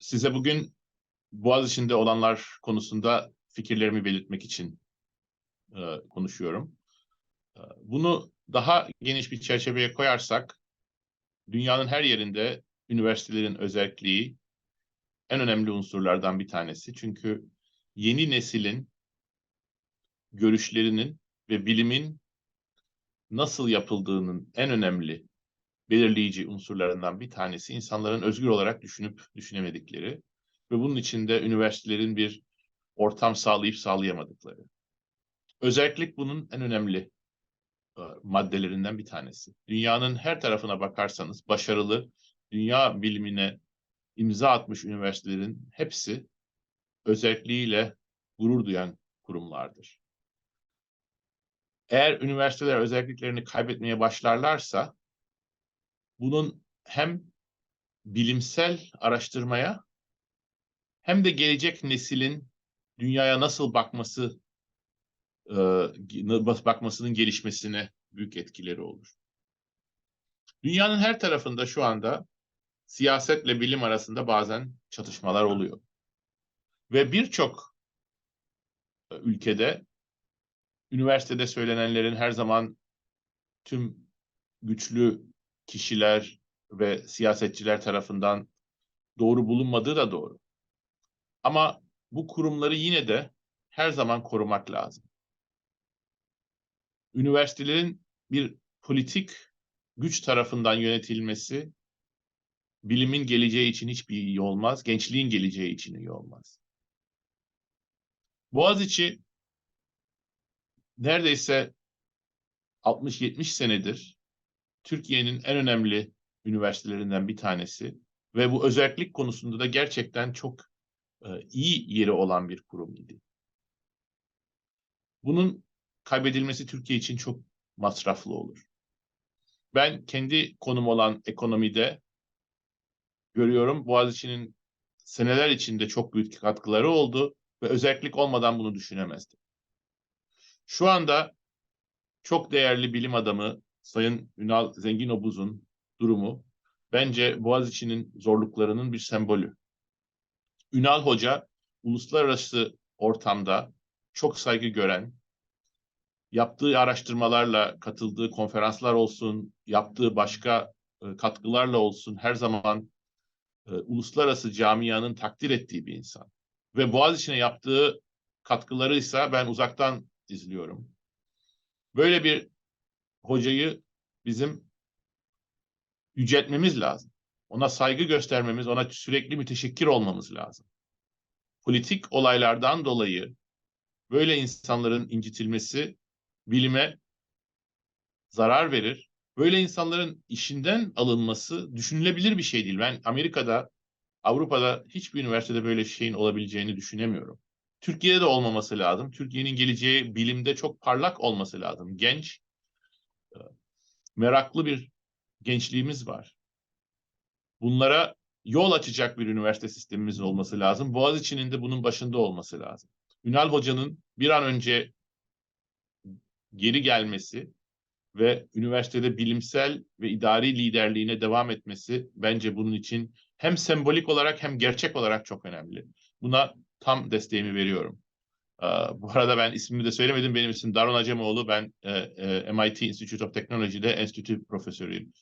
Size bugün Boğaziçi'nde olanlar konusunda fikirlerimi belirtmek için e, konuşuyorum. E, bunu daha geniş bir çerçeveye koyarsak, dünyanın her yerinde üniversitelerin özelliği en önemli unsurlardan bir tanesi. Çünkü yeni neslin görüşlerinin ve bilimin nasıl yapıldığının en önemli belirleyici unsurlarından bir tanesi insanların özgür olarak düşünüp düşünemedikleri ve bunun içinde üniversitelerin bir ortam sağlayıp sağlayamadıkları. Özellik bunun en önemli e, maddelerinden bir tanesi. Dünyanın her tarafına bakarsanız başarılı dünya bilimine imza atmış üniversitelerin hepsi özelliğiyle gurur duyan kurumlardır. Eğer üniversiteler özelliklerini kaybetmeye başlarlarsa bunun hem bilimsel araştırmaya hem de gelecek neslin dünyaya nasıl bakması e, bakmasının gelişmesine büyük etkileri olur. Dünyanın her tarafında şu anda siyasetle bilim arasında bazen çatışmalar oluyor. Ve birçok e, ülkede üniversitede söylenenlerin her zaman tüm güçlü kişiler ve siyasetçiler tarafından doğru bulunmadığı da doğru. Ama bu kurumları yine de her zaman korumak lazım. Üniversitelerin bir politik güç tarafından yönetilmesi bilimin geleceği için hiçbir iyi olmaz, gençliğin geleceği için iyi olmaz. Boğaziçi neredeyse 60-70 senedir Türkiye'nin en önemli üniversitelerinden bir tanesi ve bu özellik konusunda da gerçekten çok e, iyi yeri olan bir kurum idi. Bunun kaybedilmesi Türkiye için çok masraflı olur. Ben kendi konum olan ekonomide görüyorum Boğaziçi'nin seneler içinde çok büyük katkıları oldu ve özellik olmadan bunu düşünemezdim. Şu anda çok değerli bilim adamı Sayın Ünal Zenginobuz'un durumu bence Boğaziçi'nin zorluklarının bir sembolü. Ünal Hoca uluslararası ortamda çok saygı gören, yaptığı araştırmalarla, katıldığı konferanslar olsun, yaptığı başka e, katkılarla olsun her zaman e, uluslararası camianın takdir ettiği bir insan. Ve Boğaziçi'ne yaptığı katkıları ise ben uzaktan izliyorum. Böyle bir hocayı bizim yüceltmemiz lazım. Ona saygı göstermemiz, ona sürekli müteşekkir olmamız lazım. Politik olaylardan dolayı böyle insanların incitilmesi bilime zarar verir. Böyle insanların işinden alınması düşünülebilir bir şey değil. Ben Amerika'da, Avrupa'da hiçbir üniversitede böyle şeyin olabileceğini düşünemiyorum. Türkiye'de de olmaması lazım. Türkiye'nin geleceği bilimde çok parlak olması lazım. Genç, meraklı bir gençliğimiz var. Bunlara yol açacak bir üniversite sistemimizin olması lazım. Boğaziçi'nin de bunun başında olması lazım. Ünal Hoca'nın bir an önce geri gelmesi ve üniversitede bilimsel ve idari liderliğine devam etmesi bence bunun için hem sembolik olarak hem gerçek olarak çok önemli. Buna tam desteğimi veriyorum. Bu arada ben ismimi de söylemedim. Benim isim Darun Acemoğlu. Ben e, e, MIT Institute of Technology'de enstitü profesörüyüm.